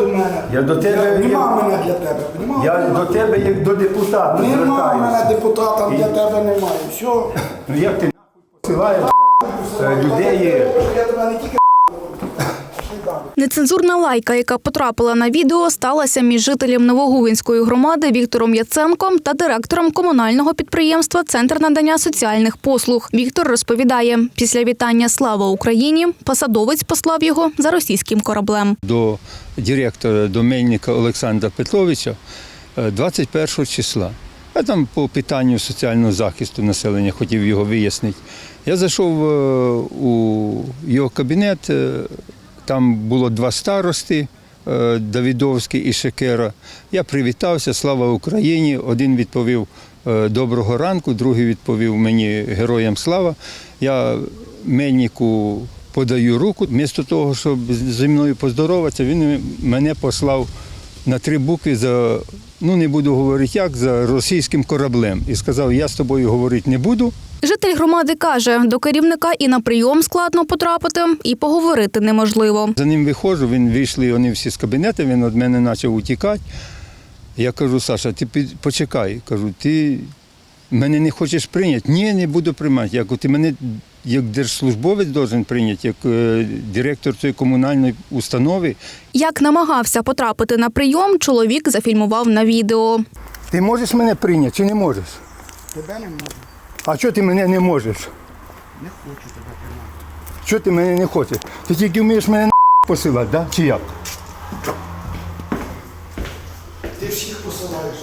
до мене. Я до тебе- Нема мене для тебе. Нема, Я до тебе як до депутата Нема звертаюся. мене депутата, для тебе немає. Все. Ну як ти нахуй посилаєш е, людей? Я тебе не тільки. Нецензурна лайка, яка потрапила на відео, сталася між жителем Новогувинської громади Віктором Яценком та директором комунального підприємства Центр надання соціальних послуг. Віктор розповідає, після вітання Слава Україні посадовець послав його за російським кораблем. до директора до Мельника Олександра Петровича е, 21 числа. Я там по питанню соціального захисту населення хотів його вияснити. Я зайшов е, у його кабінет, е, там було два старости. е, Давідовський і Шекера. Я привітався, слава Україні. Один відповів е, доброго ранку, другий відповів мені героям слава. Я Мельнику подаю руку. Вмісто того, щоб зі мною поздороватися, він мене послав на три букви за, ну не буду говорити як, за російським кораблем. І сказав, я з тобою говорити не буду. Житель громади каже, до керівника і на прийом складно потрапити, і поговорити неможливо. За ним виходжу, він вийшли вони всі з кабінету, він від мене почав утікати. Я кажу, Саша, ти почекай. Кажу, ти мене не хочеш прийняти? Ні, не буду приймати. Я кажу, ти мене як держслужбовець должен прийняти, як е, директор цієї комунальної установи. Як намагався потрапити на прийом, чоловік зафільмував на відео. Ти можеш мене прийняти чи не можеш? Тебе не можу. А чого ти мене не можеш? Не хочу тебе приймати. Чого ти мене не хочеш? Ти тільки вмієш мене на посилати, да? чи як? Ти всіх посилаєш.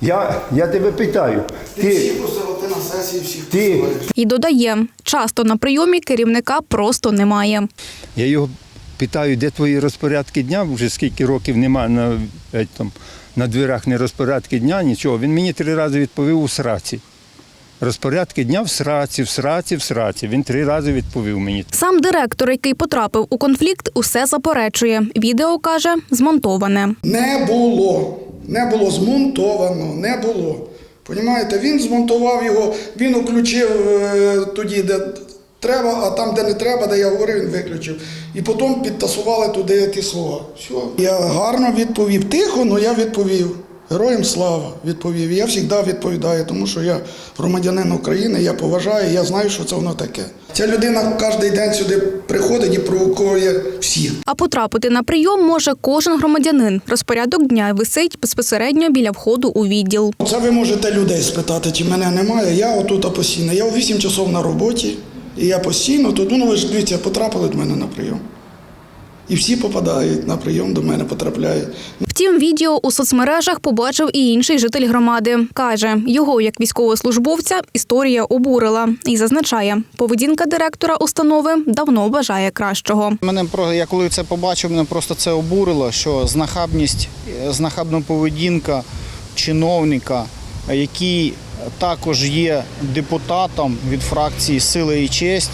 Я, я тебе питаю. Ти, Ти, всіх посилав, ти на сесії всіх Ти- посилаєш. І додає, часто на прийомі керівника просто немає. Я його питаю, де твої розпорядки дня, вже скільки років нема на, там, на дверях не розпорядки дня, нічого. Він мені три рази відповів у сраці. Розпорядки дня в сраці, в сраці, в сраці. Він три рази відповів мені. Сам директор, який потрапив у конфлікт, усе заперечує. Відео каже, змонтоване. Не було. Не було змонтовано, не було. Понімаєте, він змонтував його, він включив е, тоді, де треба, а там, де не треба, де я говорив, він виключив. І потім підтасували туди ті слова. Все. Я гарно відповів. Тихо, але я відповів. Героям слава відповів. І Я завжди відповідаю, тому що я громадянин України, я поважаю, я знаю, що це воно таке. Ця людина кожен день сюди приходить і провокує всіх. А потрапити на прийом може кожен громадянин. Розпорядок дня висить безпосередньо біля входу у відділ. Це ви можете людей спитати, чи мене немає. Я отут постійно. Я у 8 часов на роботі, і я постійно тут. Ну ви ж дивіться, потрапили до мене на прийом. І всі попадають на прийом до мене, потрапляють. Втім, відео у соцмережах побачив і інший житель громади. Каже, його як військовослужбовця історія обурила і зазначає, поведінка директора установи давно бажає кращого. Мене про я коли це побачив, мене просто це обурило, що знахабність, е, знахабна поведінка чиновника, який також є депутатом від фракції Сила і честь.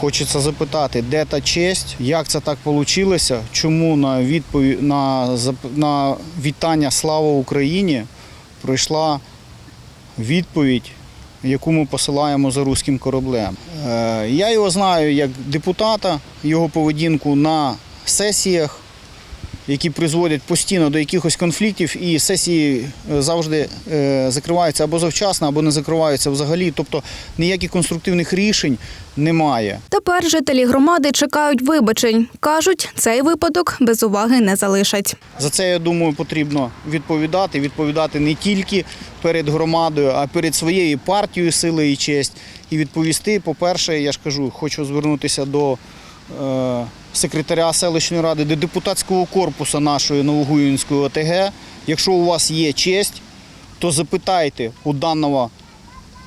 Хочеться запитати, де та честь, як це так вийшло, чому на відповідь на, на вітання Слава Україні прийшла відповідь, яку ми посилаємо за руським кораблем. Е, Я його знаю як депутата, його поведінку на сесіях, які призводять постійно до якихось конфліктів, і сесії е, завжди е, закриваються або завчасно, або не закриваються взагалі. Тобто ніяких конструктивних рішень немає. Тепер жителі громади чекають вибачень. кажуть, цей випадок без уваги не залишать. За це, я думаю, потрібно відповідати. Відповідати не тільки перед громадою, а перед своєю партією сили і честь. І відповісти, по-перше, я ж кажу, хочу звернутися до секретаря селищної ради, до депутатського корпусу нашої Новогуїнської ОТГ. Якщо у вас є честь, то запитайте у даного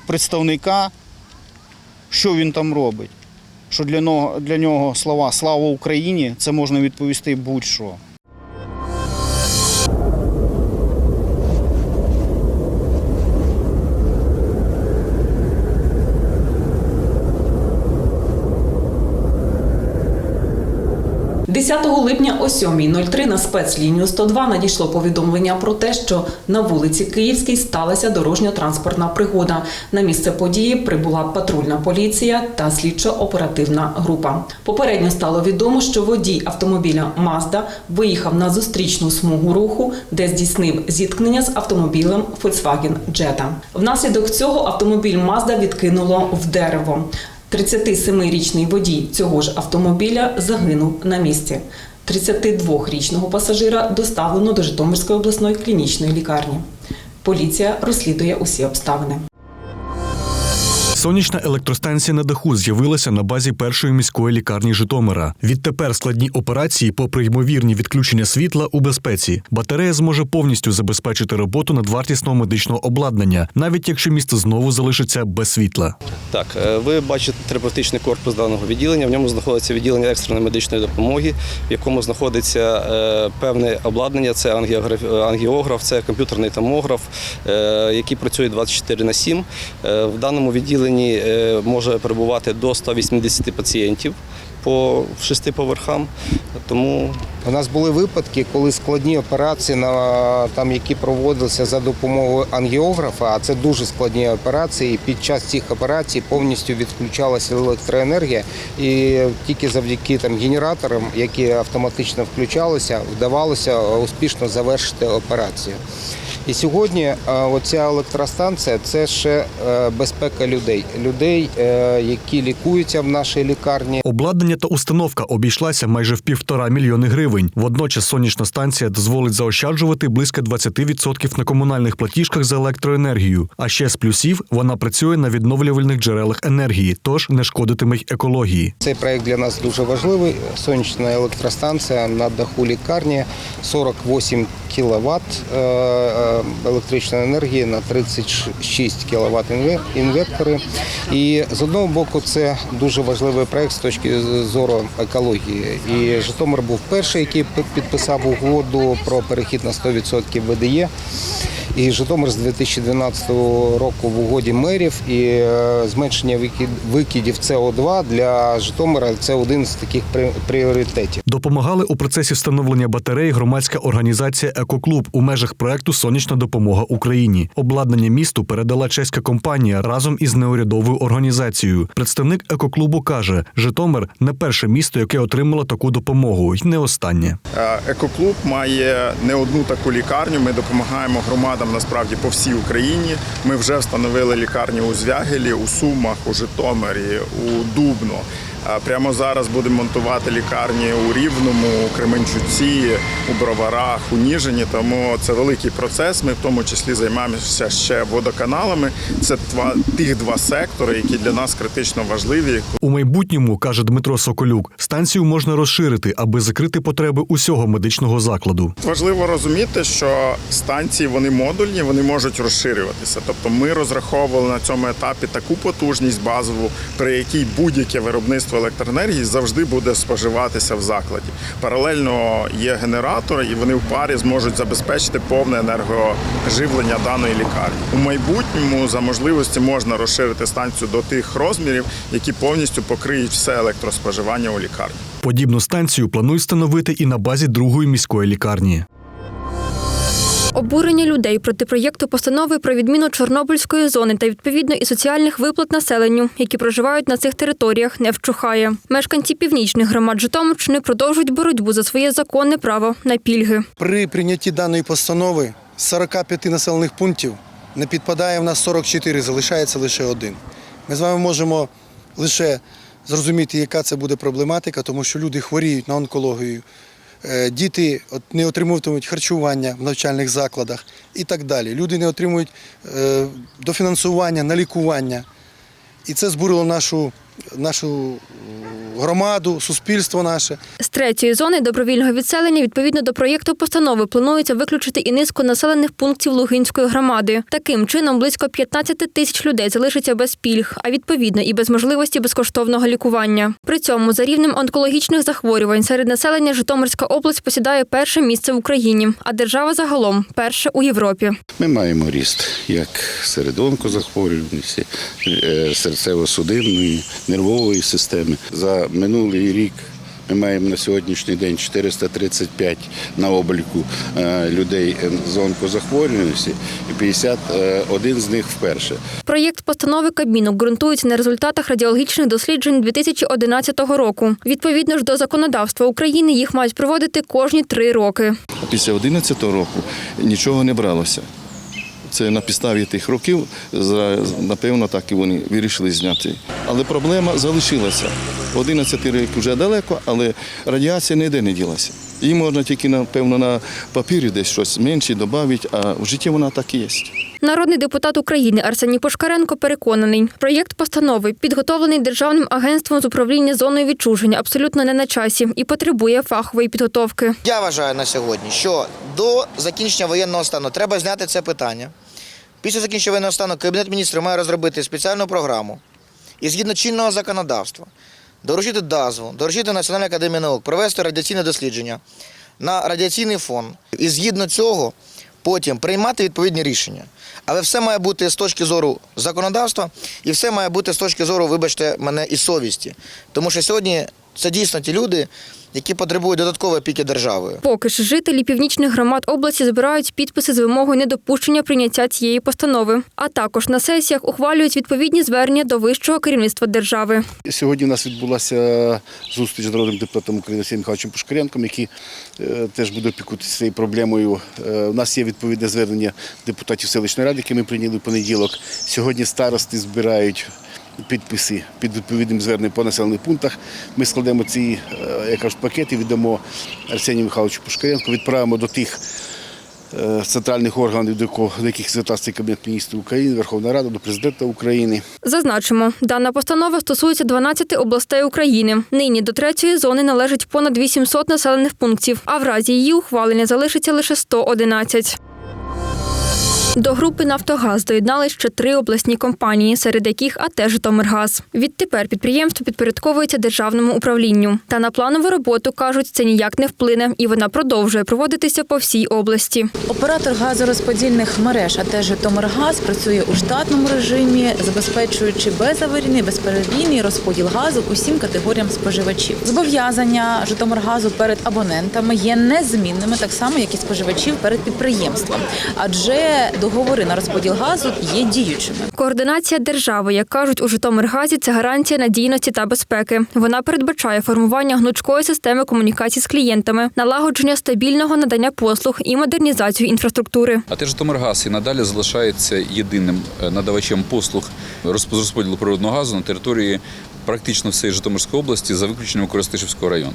представника, що він там робить. Що для нього, для нього слова Слава Україні це можна відповісти будь-що. Липня о 7.03 на спецлінію 102 надійшло повідомлення про те, що на вулиці Київській сталася дорожньо-транспортна пригода. На місце події прибула патрульна поліція та слідчо-оперативна група. Попередньо стало відомо, що водій автомобіля Мазда виїхав на зустрічну смугу руху, де здійснив зіткнення з автомобілем Volkswagen Jetta. Внаслідок цього автомобіль Мазда відкинуло в дерево. 37-річний водій цього ж автомобіля загинув на місці. 32-річного пасажира доставлено до Житомирської обласної клінічної лікарні. Поліція розслідує усі обставини. Сонячна електростанція на даху з'явилася на базі першої міської лікарні Житомира. Відтепер складні операції, попри ймовірні відключення світла у безпеці. Батарея зможе повністю забезпечити роботу надвартісного медичного обладнання, навіть якщо місто знову залишиться без світла. Так, е, ви бачите терапевтичний корпус даного відділення. В ньому знаходиться відділення екстреної медичної допомоги, в якому знаходиться е, певне обладнання. Це ангіограф- це комп'ютерний томограф, е, який працює 24 на 7. Е, В даному відділенні е, може перебувати до 180 пацієнтів по шести поверхам. Тому У нас були випадки, коли складні операції, на, там, які проводилися за допомогою ангіографа, а це дуже складні операції. і Під час цих операцій повністю відключалася електроенергія, і тільки завдяки там, генераторам, які автоматично включалися, вдавалося успішно завершити операцію. І сьогодні е, оця електростанція це ще е, безпека людей, людей, е, які лікуються в нашій лікарні. Обладнання та установка обійшлася майже в півтора мільйони гривень. Водночас сонячна станція дозволить заощаджувати близько 20% на комунальних платіжках за електроенергію. А ще з плюсів вона працює на відновлювальних джерелах енергії, тож не шкодитиме й екології. Цей проект для нас дуже важливий. Сонячна електростанція на даху лікарні 48 кВт електричної енергії на 36 кВт інвектори. І з одного боку, це дуже важливий проект з точки зору екології. І Житомир був перший, який підписав угоду про перехід на 100% ВДЄ. І Житомир з 2012 року в угоді мерів і е, зменшення викид- викидів СО2 для Житомира це один з таких пріоритетів. Допомагали у процесі встановлення батарей громадська організація Екоклуб у межах проекту Сонячна допомога Україні. Обладнання місту передала чеська компанія разом із неурядовою організацією. Представник екоклубу каже, Житомир не перше місто, яке отримало таку допомогу, і не останнє. Е, Екоклуб має не одну таку лікарню. Ми допомагаємо громадам насправді по всій Україні. Ми вже встановили лікарні у Звягелі, у Сумах, у Житомирі, у Дубно. Прямо зараз будемо монтувати лікарні у Рівному, у Кременчуці, у Броварах, у Ніжині. Тому це великий процес. Ми в тому числі займаємося ще водоканалами. Це два тих два сектори, які для нас критично важливі. У майбутньому каже Дмитро Соколюк, станцію можна розширити, аби закрити потреби усього медичного закладу. Важливо розуміти, що станції вони модульні, вони можуть розширюватися. Тобто ми розраховували на цьому етапі таку потужність базову, при якій будь-яке виробництво електроенергії завжди буде споживатися в закладі. Паралельно є генератори, і вони в парі зможуть забезпечити повне енергоживлення даної лікарні. У майбутньому за можливості можна розширити станцію до тих розмірів, які повністю покриють все електроспоживання у лікарні. Подібну станцію планують встановити і на базі другої міської лікарні. Обурення людей проти проєкту постанови про відміну Чорнобильської зони та відповідно і соціальних виплат населенню, які проживають на цих територіях, не вщухає. Мешканці північних громад Житомирщини продовжують боротьбу за своє законне право на пільги. При прийнятті даної постанови з 45 населених пунктів не підпадає в нас 44, залишається лише один. Ми з вами можемо лише зрозуміти, яка це буде проблематика, тому що люди хворіють на онкологію, діти не отримуватимуть харчування в навчальних закладах і так далі. Люди не отримують е, дофінансування на лікування. І це збурило нашу, нашу громаду, суспільство наше. З третьої зони добровільного відселення відповідно до проєкту постанови планується виключити і низку населених пунктів Лугинської громади. Таким чином близько 15 тисяч людей залишиться без пільг, а відповідно і без можливості безкоштовного лікування. При цьому за рівнем онкологічних захворювань серед населення Житомирська область посідає перше місце в Україні, а держава загалом перше у Європі. Ми маємо ріст як серед онкозахворюваності, е, серцево-судинної, нервової системи. За минулий рік Ми маємо на сьогоднішній день 435 на обліку е, людей з онкозахворюваності і 51 з них вперше. Проєкт постанови Кабміну ґрунтується на результатах радіологічних досліджень 2011 року. Відповідно ж до законодавства України їх мають проводити кожні три роки. Після 2011 року нічого не бралося. Це на підставі тих років, напевно, так і вони вирішили зняти. Але проблема залишилася. 11 рік вже далеко, але радіація ніде не ділася. Її можна тільки, напевно, на папірі десь щось менше додати, а в житті вона так і є. Народний депутат України Арсеній Пушкаренко переконаний, проєкт постанови підготовлений Державним агентством з управління зоною відчуження абсолютно не на часі і потребує фахової підготовки. Я вважаю на сьогодні, що до закінчення воєнного стану треба зняти це питання. Після закінчення воєнного стану Кабінет міністрів має розробити спеціальну програму і згідно чинного законодавства доручити ДАЗВу, доручити Національній академії наук, провести радіаційне дослідження на радіаційний фон. І згідно цього потім приймати відповідні рішення. Але все має бути з точки зору законодавства і все має бути з точки зору, вибачте мене, і совісті. Тому що сьогодні це дійсно ті люди, які потребують додаткової опіки державою. Поки ж жителі північних громад області збирають підписи з вимогою недопущення прийняття цієї постанови, а також на сесіях ухвалюють відповідні звернення до вищого керівництва держави. Сьогодні у нас відбулася зустріч з народним депутатом України Олексієм Михайловичем Пушкаренком, який е, теж буде опікуватися цією проблемою. Е, У нас є відповідне звернення депутатів селищної ради, яке ми прийняли в понеділок. Сьогодні старости збирають підписи під відповідним зверненням по населених пунктах. Ми складемо ці е, як пакети, віддамо Арсенію Михайловичу Пушкаренку, відправимо до тих. е, Центральних органів, до яких звертався Кабінет міністрів України, Верховна Рада, до президента України. Зазначимо, дана постанова стосується 12 областей України. Нині до третьої зони належить понад 800 населених пунктів, а в разі її ухвалення залишиться лише 111. До групи Нафтогаз доєднали ще три обласні компанії, серед яких АТ «Житомиргаз». Відтепер підприємство підпорядковується державному управлінню. Та на планову роботу кажуть, це ніяк не вплине, і вона продовжує проводитися по всій області. Оператор газорозподільних мереж, а теж Житомиргаз, працює у штатному режимі, забезпечуючи безаварійний, безперебійний розподіл газу усім категоріям споживачів. Зобов'язання Житомиргазу перед абонентами є незмінними, так само як і споживачів перед підприємством, адже договори на розподіл газу є діючими. Координація держави, як кажуть у Житомиргазі, це гарантія надійності та безпеки. Вона передбачає формування гнучкої системи комунікації з клієнтами, налагодження стабільного надання послуг і модернізацію інфраструктури. А теж Житомиргаз і надалі залишається єдиним е, надавачем послуг розп- розподілу природного газу на території практично всієї Житомирської області за виключенням Коростишівського району.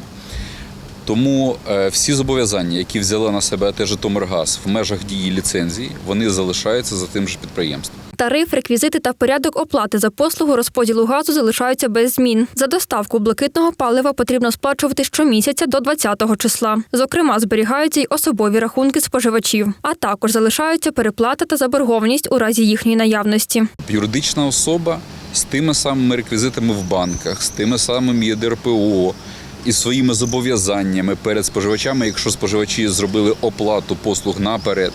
Тому е, всі зобов'язання, які взяла на себе АТ Житомиргаз в межах дії ліцензії, вони залишаються за тим же підприємством. Тариф, реквізити та порядок оплати за послугу розподілу газу залишаються без змін. За доставку блакитного палива потрібно сплачувати щомісяця до 20-го числа. Зокрема, зберігаються й особові рахунки споживачів, а також залишаються переплата та заборгованість у разі їхньої наявності. Юридична особа з тими самими реквізитами в банках, з тими самими ЄДРПО і своїми зобов'язаннями перед споживачами, якщо споживачі зробили оплату послуг наперед,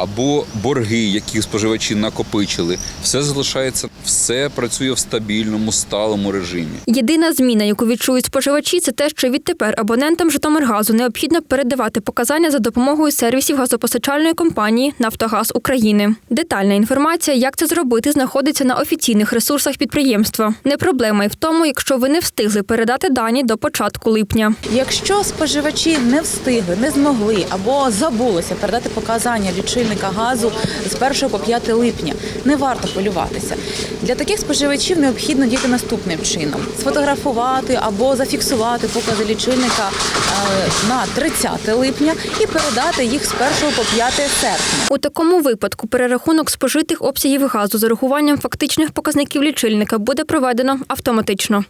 або борги, які споживачі накопичили, все залишається, все працює в стабільному, сталому режимі. Єдина зміна, яку відчують споживачі, це те, що відтепер абонентам Житомиргазу необхідно передавати показання за допомогою сервісів газопостачальної компанії Нафтогаз України. Детальна інформація, як це зробити, знаходиться на офіційних ресурсах підприємства. Не проблема й в тому, якщо ви не встигли передати дані до початку липня. Якщо споживачі не встигли, не змогли або забулося передати показання лічильника газу з 1 по 5 липня, не варто хвилюватися. Для таких споживачів необхідно діяти наступним чином: сфотографувати або зафіксувати покази лічильника е, на 30 липня і передати їх з 1 по 5 серпня. У такому випадку перерахунок спожитих обсягів газу з урахуванням фактичних показників лічильника буде проведено автоматично.